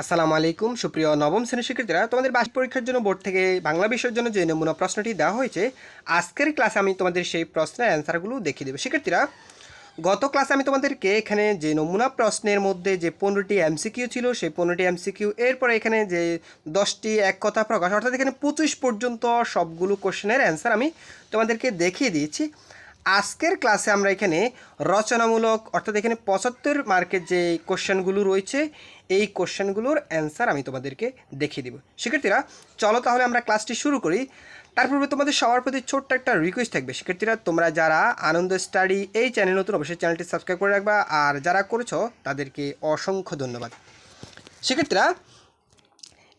আসসালামু আলাইকুম, সুপ্রিয় নবম শ্রেণির শিক্ষার্থীরা। তোমাদের বার্ষিক পরীক্ষার জন্য বোর্ড থেকে বাংলা বিষয়ের জন্য যে নমুনা প্রশ্নটি দেওয়া হয়েছে, আজকের ক্লাসে আমি তোমাদের সেই প্রশ্নের অ্যান্সারগুলো দেখিয়ে দেবো। শিক্ষার্থীরা, গত ক্লাসে আমি তোমাদেরকে এখানে যে নমুনা প্রশ্নের মধ্যে যে পনেরোটি এমসিকিউ ছিল, সেই পনেরোটি এমসিকিউ এরপরে এখানে যে দশটি এক কথা প্রকাশ, অর্থাৎ এখানে পঁচিশ পর্যন্ত সবগুলো কোশ্চেনের অ্যান্সার আমি তোমাদেরকে দেখিয়ে দিয়েছি। আজকের ক্লাসে আমরা এখানে রচনামূলক, অর্থাৎ এখানে পঁচাত্তর মার্কের যে কোশ্চেনগুলো রয়েছে, এই কোশ্চেনগুলোর অ্যান্সার আমি তোমাদেরকে দেখিয়ে দিব। শিক্ষার্থীরা, চলো তাহলে আমরা ক্লাসটি শুরু করি। তার পূর্বে তোমাদের সবার প্রতি ছোট্ট একটা রিকোয়েস্ট থাকবে। শিক্ষার্থীরা, তোমরা যারা আনন্দ স্টাডি এই চ্যানেল নতুন, অবশ্যই চ্যানেলটি সাবস্ক্রাইব করে রাখবা। আর যারা করেছ, তাদেরকে অসংখ্য ধন্যবাদ। শিক্ষার্থীরা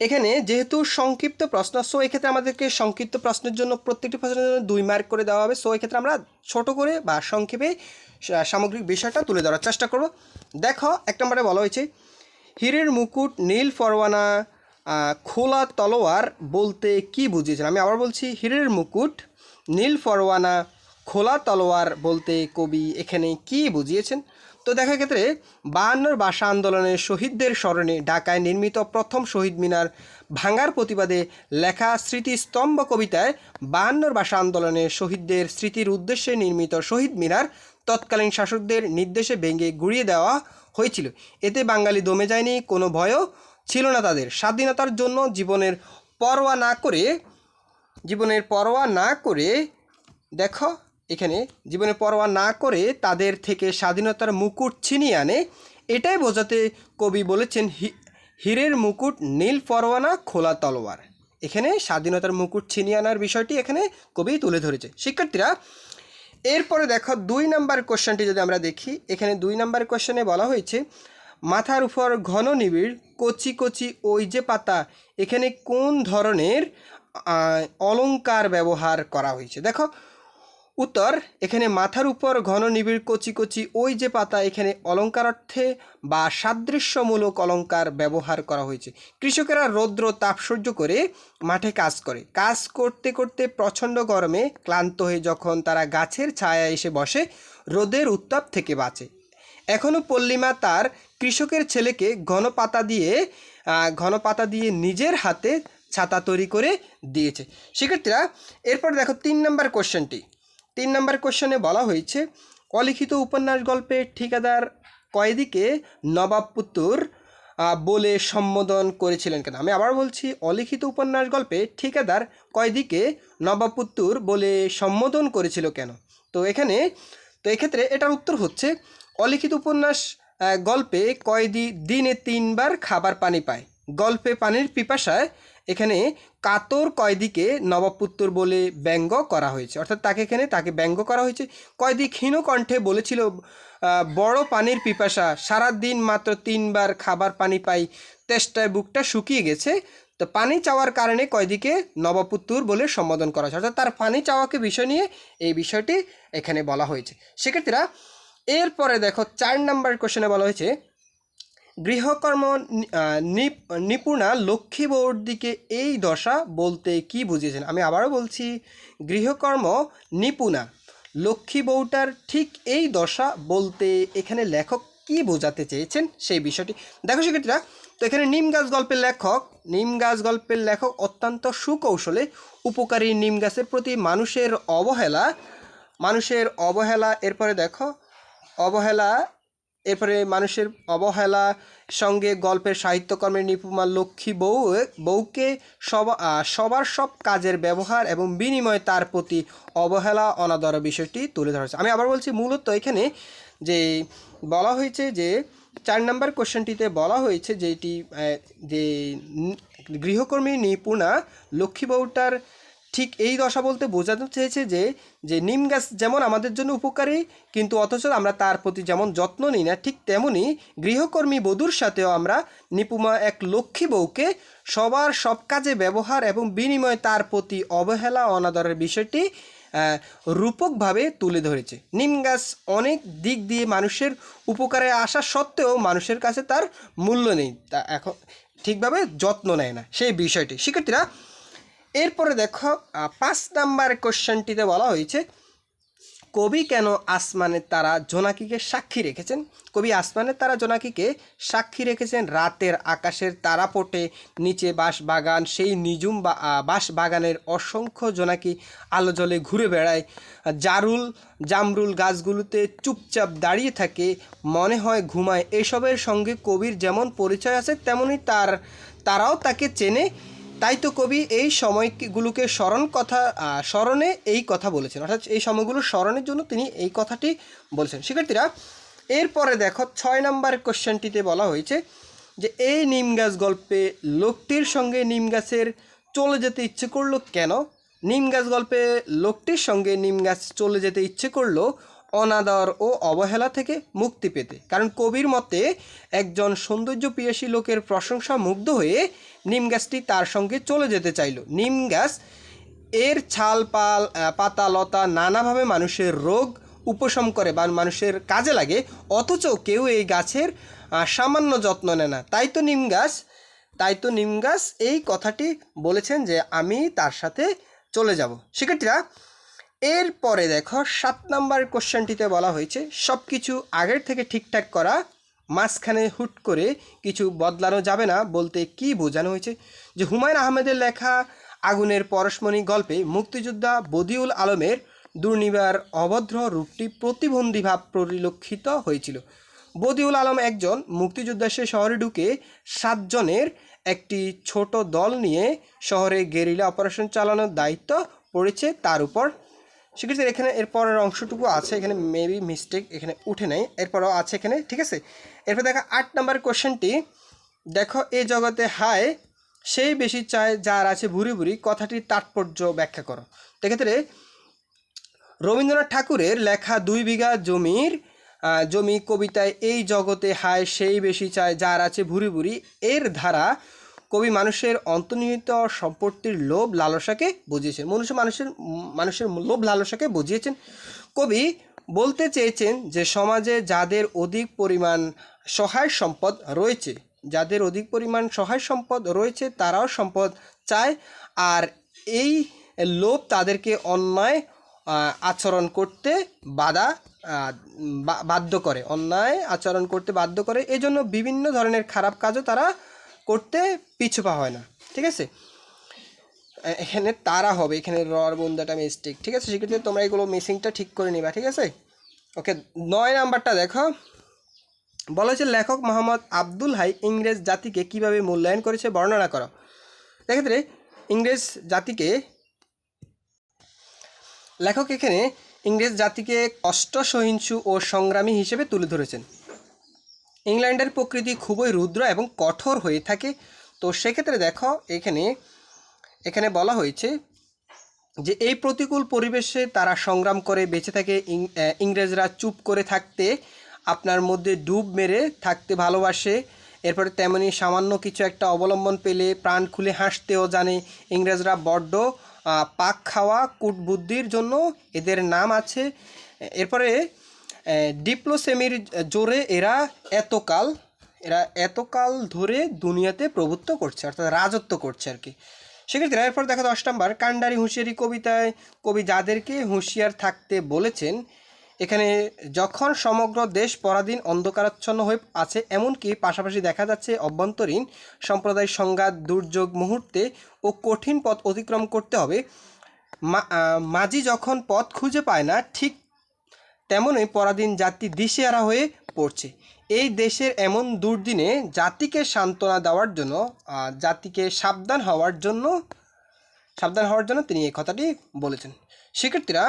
এখানে যেহেতু সংক্ষিপ্ত প্রশ্ন সো এক্ষেত্রে আমাদেরকে সংক্ষিপ্ত প্রশ্নের জন্য প্রত্যেকটি প্রশ্নের জন্য দুই মার্ক করে দেওয়া হবে। সো এক্ষেত্রে আমরা ছোট করে বা সংক্ষেপে সামগ্রিক বিষয়টা তুলে ধরার চেষ্টা করব। দেখো, এক নম্বরে বলা হয়েছে, হীরের মুকুট, নীল ফরওয়ানা খোলা তলোয়ার বলতে কি বুঝিয়েছেন? আমি আবার বলছি, হীরের মুকুট, নীল ফরওয়ানা খোলা তলোয়ার বলতে কবি এখানে কি বুঝিয়েছেন? তো দেখা ক্ষেত্রে বায়ান্নর ভাষা আন্দোলনের শহীদদের স্মরণে ঢাকায় নির্মিত প্রথম শহীদ মিনার ভাঙার প্রতিবাদে লেখা স্মৃতিস্তম্ভ কবিতায় বায়ান্নর ভাষা আন্দোলনের শহীদদের স্মৃতির উদ্দেশ্যে নির্মিত শহীদ মিনার তৎকালীন শাসকদের নির্দেশে ভেঙে গুড়িয়ে দেওয়া হয়েছিল। এতে বাঙালি দমে যায়নি, কোনো ভয়ও ছিল না তাদের। স্বাধীনতার জন্য জীবনের পরোয়া না করে, জীবনের পরোয়া না করে, দেখো এখানে জীবনে পরোয়া না করে তাদের থেকে স্বাধীনতার মুকুট ছিনিয়ে আনে। এটাই বোঝাতে কবি বলেছেন হীরের মুকুট নীল পরোয়ানা খোলা তলোয়ার। এখানে স্বাধীনতার মুকুট ছিনিয়ে আনার বিষয়টি এখানে কবি তুলে ধরেছে। শিক্ষার্থীরা, এরপরে দেখো দুই নাম্বার কোশ্চেনটি যদি আমরা দেখি, এখানে দুই নাম্বার কোশ্চেনে বলা হয়েছে, মাথার উপর ঘন নিবিড়, কচি কচি ওই যে পাতা, এখানে কোন ধরনের অলঙ্কার ব্যবহার করা হয়েছে? দেখো উত্তর, এখানে মাথার উপর ঘন নিবিড় কচি কচি ওই যে পাতা, এখানে অলঙ্কার অর্থে বা সাদৃশ্যমূলক অলঙ্কার ব্যবহার করা হয়েছে। কৃষকেরা রৌদ্র তাপ সহ্য করে মাঠে কাজ করে। কাজ করতে করতে প্রচণ্ড গরমে ক্লান্ত হয়ে যখন তারা গাছের ছায়া এসে বসে, রোদের উত্তাপ থেকে বাঁচে। এখনও পল্লিমা তার কৃষকের ছেলেকে ঘন পাতা দিয়ে ঘন পাতা দিয়ে নিজের হাতে ছাতা তৈরি করে দিয়েছে। শিক্ষার্থীরা, এরপর দেখো তিন নম্বর কোশ্চেনটি তিন নম্বর কোশ্চেনে বলা হয়েছে, অলিখিত উপন্যাস গল্পে ঠিকাদার কয়েদিকে নবাব পুত্তুর বলে সম্বোধন করেছিলেন কেন? আমি আবার বলছি, অলিখিত উপন্যাস গল্পে ঠিকাদার কয়েদিকে নবাব পুত্তুর বলে সম্বোধন করেছিল কেন? তো এখানে, তো এক্ষেত্রে এটার উত্তর হচ্ছে, অলিখিত উপন্যাস গল্পে কয়েদি দিনে তিনবার খাবার পানি পায়। গল্পে পানির পিপাসায় এখানে কাতর কয়েদিকে নবাবপুত্তর বলে ব্যঙ্গ করা হয়েছে। অর্থাৎ তাকে এখানে, তাকে ব্যঙ্গ করা হয়েছে। কয়েদি ক্ষীণ কণ্ঠে বলেছিল বড় পানির পিপাসা সারা দিন মাত্র তিনবার খাবার পানি পাই, তেষ্টায় বুকটা শুকিয়ে গেছে। তো পানি চাওয়ার কারণে কয়েদিকে নবাবপুত্তুর বলে সম্বোধন করা হয়েছে। অর্থাৎ তার পানি চাওয়াকে বিষয় নিয়ে এই বিষয়টি এখানে বলা হয়েছে। সেক্ষেত্রে এরপরে দেখো, চার নাম্বার কোশ্চেনে বলা হয়েছে গৃহকর্ম নিপুণা লক্ষ্মী বউর দিকে এই দশা বলতে কি বুঝিয়েছেন? আমি আবারও বলছি, গৃহকর্ম নিপুণা লক্ষ্মী বউটার ঠিক এই দশা বলতে এখানে লেখক কি বোঝাতে চেয়েছেন সেই বিষয়টি দেখো শিক্ষার্থীরা, তো এখানে নিম গাছ গল্পের লেখক, নিম গাছ গল্পের লেখক অত্যন্ত সুকৌশলে উপকারী নিম গাছের প্রতি মানুষের অবহেলা মানুষের অবহেলা, এরপরে দেখো, অবহেলা এরপরে মানুষের অবহেলা, সঙ্গে গল্পের সাহিত্যকর্মের নিপুমা লক্ষ্মী বউ, বউকে সব সবার সব কাজের ব্যবহার এবং বিনিময়ে তার প্রতি অবহেলা অনাদর বিষয়টি তুলে ধরা হয়েছে। আমি আবার বলছি, মূলত এখানে যে বলা হয়েছে যে, চার নম্বর কোশ্চেনটিতে বলা হয়েছে যে এটি যে গৃহকর্মী নিপুণা লক্ষ্মী বউটার ঠিক এই দশা বলতে বোঝাতে চেয়েছে যে যে নিম গাছ যেমন আমাদের জন্য উপকারী, কিন্তু অথচ আমরা তার প্রতি যেমন যত্ন নিই না, ঠিক তেমনি গৃহকর্মী বধূর সাথেও আমরা নিপুমা এক লক্ষ্মী বউকে সবার সব কাজে ব্যবহার এবং বিনিময়ে তার প্রতি অবহেলা অনাদরের বিষয়টি রূপকভাবে তুলে ধরেছে। নিম গাছ অনেক দিক দিয়ে মানুষের উপকারে আসা সত্ত্বেও মানুষের কাছে তার মূল্য নেই, তা এখন ঠিকভাবে যত্ন নেয় না। সেই বিষয়টি। শিক্ষার্থীরা এরপরে দেখো পাঁচ নাম্বার কোশ্চেনটিতে বলা হয়েছে কবি কেন আসমানের তারা জোনাকিকে সাক্ষী রেখেছেন? কবি আসমানের তারা জোনাকিকে সাক্ষী রেখেছেন রাতের আকাশের তারাপটে নিচে বাঁশ বাগান সেই নিজুম বা আহ, বাগানের অসংখ্য জোনাকি আলো জলে ঘুরে বেড়ায়। জারুল জামরুল গাছগুলোতে চুপচাপ দাঁড়িয়ে থাকে মনে হয় ঘুমায়। এসবের সঙ্গে কবির যেমন পরিচয় আছে তেমনই তার তারাও তাকে চেনে। তাই তো কবি এই সময়গুলোকে স্মরণ কথা স্মরণে এই কথা বলেছেন। অর্থাৎ এই সময়গুলো স্মরণের জন্য তিনি এই কথাটি বলেছেন। শিক্ষার্থীরা, এরপরে দেখো ছয় নম্বর কোশ্চেনটিতে বলা হয়েছে যে, এই নিম গাছ গল্পে লোকটির সঙ্গে নিম গাছের চলে যেতে ইচ্ছে করল কেন? নিম গাছ গল্পে লোকটির সঙ্গে নিম গাছ চলে যেতে ইচ্ছে করল অনাদর ও অবহেলা থেকে মুক্তি পেতে। কারণ কবির মতে, একজন সৌন্দর্য পিয়াসী লোকের প্রশংসা মুগ্ধ হয়ে নিম গাছটি তার সঙ্গে চলে যেতে চাইল। নিম গাছ এর ছাল, পাল পাতা, লতা নানাভাবে মানুষের রোগ উপশম করে বা মানুষের কাজে লাগে, অথচ কেউ এই গাছের সামান্য যত্ন নেয় না। তাই তো নিম গাছ, তাই তো নিম গাছ এই কথাটি বলেছেন যে, আমি তার সাথে চলে যাব। শিক্ষার্থীরা এরপরে দেখো, সাত নাম্বার কোশ্চেনটিতে বলা হয়েছে সব কিছু আগের থেকে ঠিকঠাক করা, মাঝখানে হুট করে কিছু বদলানো যাবে না বলতে কি বোঝানো হয়েছে? যে হুমায়ুন আহমেদের লেখা আগুনের পরশমণি গল্পে মুক্তিযোদ্ধা বদিউল আলমের দুর্নিবার অভদ্র রূপটি প্রতিবন্ধী ভাব পরিলক্ষিত হয়েছিল। বদিউল আলম একজন মুক্তিযোদ্ধা, সে শহরে ঢুকে সাতজনের একটি ছোট দল নিয়ে শহরে গেরিলা অপারেশন চালানোর দায়িত্ব পড়েছে, তার উপর সেক্ষেত্রে এখানে এরপরের অংশটুকু আছে, এখানে মেবি মিস্টেক এখানে উঠে নেই, এরপরও আছে এখানে, ঠিক আছে? এরপর দেখা আট নাম্বার কোশ্চেনটি দেখো এ জগতে হায়, সেই বেশি চায় যার আছে ভুরি ভুরি, কথাটির তাৎপর্য ব্যাখ্যা করো। সেক্ষেত্রে রবীন্দ্রনাথ ঠাকুরের লেখা দুই বিঘা জমির জমি কবিতায় এই জগতে হায়, সেই বেশি চায় যার আছে ভুরি ভুরি, এর ধারা কবি মানুষের অন্তর্নিহিত সম্পত্তির লোভ লালসাকে বুঝিয়েছেন। মনুষ্য মানুষের মানুষের লোভ লালসাকে বুঝিয়েছেন। কবি বলতে চেয়েছেন যে সমাজে যাদের অধিক পরিমাণ সহায় সম্পদ রয়েছে, যাদের অধিক পরিমাণ সহায় সম্পদ রয়েছে তারাও সম্পদ চায় আর এই লোভ তাদেরকে অন্যায় আচরণ করতে বাধা বাধ্য করে। অন্যায় আচরণ করতে বাধ্য করে। এই জন্য বিভিন্ন ধরনের খারাপ কাজও তারা করতে পিছু পা হয় না, ঠিক আছে? এখানে তারা হবে, এখানে রর, বন্দাটা, মিস্টেক, ঠিক আছে? সেক্ষেত্রে তোমরা এগুলো মিসিংটা ঠিক করে নিবা, ঠিক আছে? ওকে, নয় নাম্বারটা দেখো। বলা হয়েছে লেখক মোহাম্মদ আব্দুল হাই ইংরেজ জাতিকে কীভাবে মূল্যায়ন করেছে বর্ণনা করো। এক্ষেত্রে ইংরেজ জাতিকে, লেখক এখানে ইংরেজ জাতিকে কষ্ট সহিংসু ও সংগ্রামী হিসেবে তুলে ধরেছেন। ইংল্যান্ডের প্রকৃতি খুবই রুদ্র এবং কঠোর হয়ে থাকে। তো সেক্ষেত্রে দেখো, এখানে এখানে বলা হয়েছে যে এই প্রতিকূল পরিবেশে তারা সংগ্রাম করে, বেঁচে থাকে ইংরেজরা চুপ করে থাকতে, আপনার মধ্যে ডুব মেরে থাকতে ভালোবাসে। এরপরে তেমনি সামান্য কিছু একটা অবলম্বন পেলে প্রাণ খুলে হাসতেও জানে। ইংরেজরা বড্ড পাক খাওয়া, কূটবুদ্ধির জন্য এদের নাম আছে। এরপরে ডিপ্লোসেমির জোরে এরা এতকাল এরা এতকাল ধরে দুনিয়াতে প্রভুত্ব করছে, অর্থাৎ রাজত্ব করছে আর কি। সেক্ষেত্রে এরপর দেখো দশ নম্বর, কান্ডারি হুঁশিয়ারি কবিতায়, কবি যাদেরকে হুঁশিয়ার থাকতে বলেছেন, এখানে যখন সমগ্র দেশ পরাধীন অন্ধকারাচ্ছন্ন হয়ে আছে, এমনকি পাশাপাশি দেখা যাচ্ছে অভ্যন্তরীণ সম্প্রদায় সংঘাত, দুর্যোগ মুহূর্তে ও কঠিন পথ অতিক্রম করতে হবে। মাঝি যখন পথ খুঁজে পায় না, ঠিক তেমনই পরাধীন জাতি দিশেহারা হয়ে পড়ছে। এই দেশের এমন দুর্দিনে জাতিকে সান্ত্বনা দেওয়ার জন্য জাতিকে সাবধান হওয়ার জন্য, সাবধান হওয়ার জন্য তিনি এই কথাটি বলেছেন। শিক্ষার্থীরা,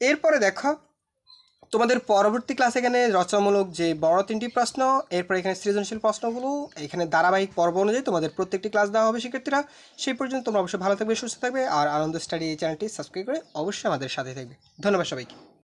এরপরে দেখো, তোমাদের পরবর্তী ক্লাসে এখানে রচনামূলক যে বড় তিনটি প্রশ্ন, এরপর এখানে সৃজনশীল প্রশ্নগুলো, এখানে ধারাবাহিক পর্ব অনুযায়ী তোমাদের প্রত্যেকটি ক্লাস দেওয়া হবে শিক্ষার্থীরা। সেই পর্যন্ত তোমরা অবশ্যই ভালো থাকবে, সুস্থ থাকবে, আর আনন্দ স্টাডি এই চ্যানেলটি সাবস্ক্রাইব করে অবশ্যই আমাদের সাথে থাকবে। ধন্যবাদ সবাইকে।